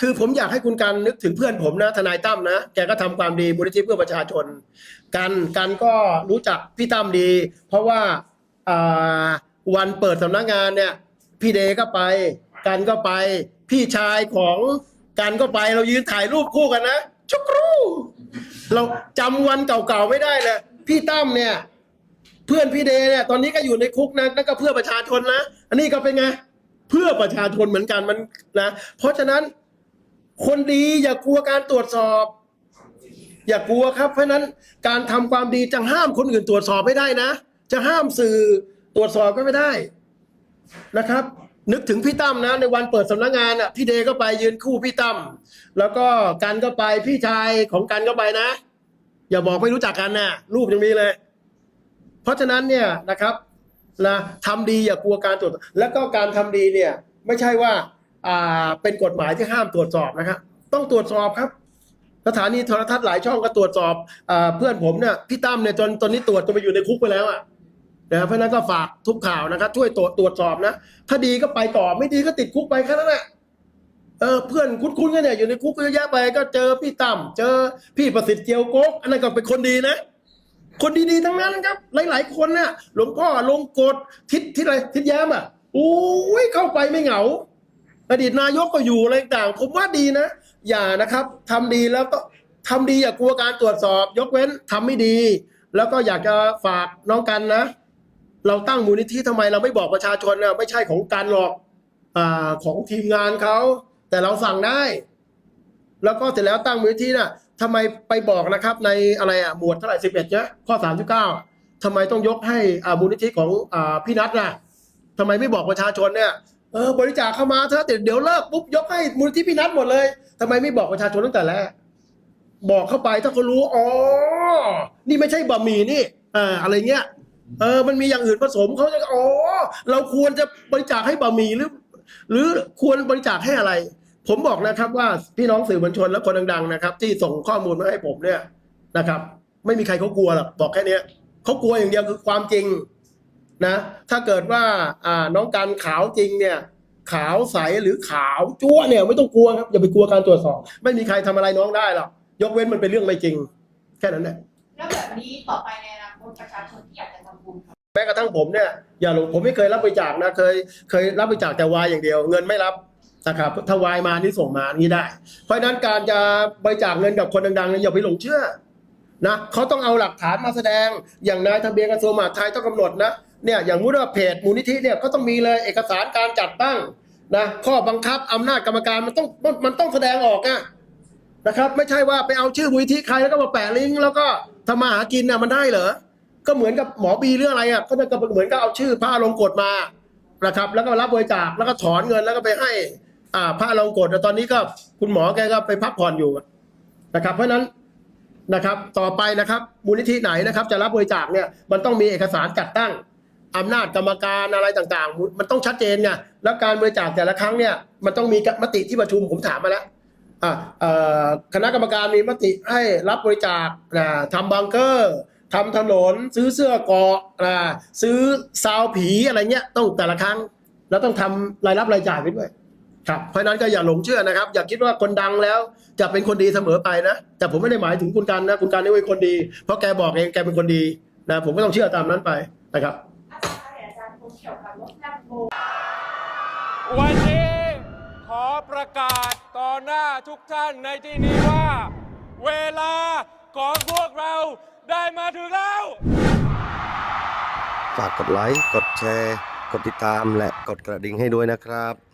คือผมอยากให้คุณการนึกถึงเพื่อนผมนะทนายตั้มนะแกก็ทำความดีมูลนิธิเพื่อประชาชน กันกันก็รู้จักพี่ตั้มดี เพราะว่าวันเปิดสำนักงานเนี่ย พี่เดก็ไป กันก็ไป พี่ชายของกันก็ไปเรายืนถ่ายรูปคู่กันนะชุกรูเราจำวันเก่าๆไม่ได้เลยพี่ตั้มเนี่ย เพื่อนพี่เดเนี่ยตอนนี้ก็อยู่ในคุกนะนั่นก็เพื่อประชาชนนะ อันนี้ก็เป็นไงเพื่อประชาชนเหมือนกันมันนะ เพราะฉะนั้น คนดีอย่ากลัวการตรวจสอบ อย่ากลัวครับ เพราะนั้นการทำความดีจะห้ามคนอื่นตรวจสอบไม่ได้นะ จะห้ามสื่อตรวจสอบก็ไม่ได้นะครับ นึกถึงพี่ตั้มนะ ในวันเปิดสำนักงานอะพี่เดก็ไปยืนคู่พี่ตั้มแล้วก็กันก็ไปพี่ชายของกันก็ไปนะ อย่าบอกไม่รู้จักกันนะรูปยังมีเลย เพราะฉะนั้นเนี่ยนะครับนะทำดีอย่ากลัวการตรวจ แล้วก็การทำดีเนี่ย ไม่ใช่ว่า เป็นกฎหมายที่ห้ามตรวจสอบนะครับต้องตรวจสอบครับ สถานีโทรทัศน์หลายช่องก็ตรวจสอบอเพื่อนผมเนี่ยพี่ตั้มเนี่ยจนตอนนี้ตรวจจนไปอยู่ในคุกไปแล้วอะนะเพราะนั้นก็ฝากทุกข่าวนะครับ ช่วยตรวจตรวจสอบนะถ้าดีก็ไปต่อไม่ดีก็ติดคุกไปแค่นั้นแหละเออเพื่อนคุ้นๆกันเนี่ยอยู่ในคุกเยอะแยะไปก็เจอพี่ตั้มเจอพี่ประสิทธิ์เจียวโก๊กอันนั้นก็เป็นคนดีนะ คนดีๆทั้งนั้นครับ หลาย ๆ คนน่ะหลวงพ่อลงกฎทิศทิศอะไรทิศแย้มอะโอ้ยเข้าไปไม่เหงา อดีตนายกก็อยู่อะไรต่างผมว่าดีนะ อย่านะครับทำดีแล้วก็ทำดีอย่ากลัวการตรวจสอบ ยกเว้นทำไม่ดี แล้วก็อยากจะฝากน้องกันนะ เราตั้งมูลนิธิทำไมเราไม่บอกประชาชนนะไม่ใช่ของกันหรอกอ่าของทีมงานเขาแต่เราสั่งได้ แล้วก็เสร็จแล้วตั้งมูลนิธิน่ะทำไมไปบอกนะครับ ในอะไรอะหมวดเท่าไหร่สิบเอ็ดเนี่ยข้อสามสิบเก้าทำไมต้องยกให้อ่ามูลนิธิของอ่าพี่นัทน่ะทำไมไม่บอกประชาชนเนี่ย เออบริจาคเข้ามาเถอะเดี๋ยวเดี๋ยวเลิกปุ๊บยกให้มูลนิธิพี่นัทหมดเลยทำไมไม่บอกประชาชนตั้งแต่แรกบอกเข้าไปถ้าเขารู้อ๋อนี่ไม่ใช่บะหมี่นี่อ่าอะไรเงี้ยเออ มันมีอย่างอื่นผสมเขาจะอ๋อเราควรจะบริจาคให้บะหมี่หรือ หรือควรบริจาคให้อะไร ผมบอกนะครับว่าพี่น้องสื่อมวลชนและคนดังๆนะครับ ที่ส่งข้อมูลมาให้ผมเนี่ยนะครับ ไม่มีใครเขากลัวหรอกบอกแค่นี้เขากลัวอย่างเดียวคือความจริง นะ ถ้าเกิดว่าอ่าน้องการขาวจริงเนี่ยขาวใสหรือขาวจั่วเนี่ยไม่ต้องกลัวครับอย่าไปกลัวการตรวจสอบ ไม่มีใครทำอะไรน้องได้หรอกยกเว้นมันเป็นเรื่องไม่จริง แค่นั้นแหละแล้วแบบนี้ต่อไปในอนาคตประชาชนที่อยากจะทำบุญค่ะแม้กระทั่งผมเนี่ยอย่าหลงผมไม่เคยรับบริจาคนะเคยเคยรับบริจาคแต่วายอย่างเดียว เงินไม่รับนะครับถ้าวายมานี่ส่งมานี่ได้ เพราะฉะนั้นการจะบริจาคเงินกับคนดังๆเนี่ยอย่าไปหลงเชื่อนะเขาต้องเอาหลักฐานมาแสดงอย่างนายทะเบียนกระทรวงมหาดไทยต้องกำหนดนะ เนี่ยอย่างมุดว่าเพจมูลนิธิเนี่ยก็ต้องมีเลยเอกสารการจัดตั้งนะข้อบังคับอำนาจกรรมการมันต้องมันมันต้องแสดงออกอะนะครับ ไม่ใช่ว่าไปเอาชื่อมูลนิธิใครแล้วก็มาแปะลิงก์แล้วก็ทำมาหากินน่ะมันได้เหรอก็เหมือนกับหมอบีเรื่องอะไรอะก็จะเหมือนกับเอาชื่อพระลงกฎมานะครับแล้วก็รับบริจาคแล้วก็ถอนเงินแล้วก็ไปให้อ่าพระลงกฎแต่ตอนนี้ก็คุณหมอแกก็ไปพักผ่อนอยู่นะครับ เพราะฉะนั้นนะครับต่อไปนะครับมูลนิธิไหนนะครับ จะรับบริจาคเนี่ยมันต้องมีเอกสารจัดตั้ง อำนาจกรรมการอะไรต่างๆ มันต้องชัดเจนไงแล้วการบริจาคแต่ละครั้งเนี่ยมันต้องมีมติที่ประชุมผมถามมาแล้วคณะกรรมการมีมติให้รับบริจาคนะทำบังเกอร์ทำถนน ซื้อเสื้อเกราะนะซื้อซาวผีอะไรเงี้ยต้องแต่ละครั้ง แล้วต้องทำรายรับรายจ่ายไปด้วยครับเพราะนั้นก็อย่าหลงเชื่อนะครับ อย่าคิดว่าคนดังแล้วจะเป็นคนดีเสมอไปนะ แต่ผมไม่ได้หมายถึงคุณกันนะ คุณกันนี่เป็นคนดี เพราะแกบอกเองแกเป็นคนดีนะผมก็ต้องเชื่อตามนั้นไปนะครับ อาจารย์คงเกี่ยวกับรถแลมโบวันนี้ขอประกาศต่อหน้าทุกท่านในที่นี้ว่า เวลาของพวกเราได้มาถึงแล้ว ฝากกดไลค์ กดแชร์ กดติดตามและกดกระดิ่งให้ด้วยนะครับ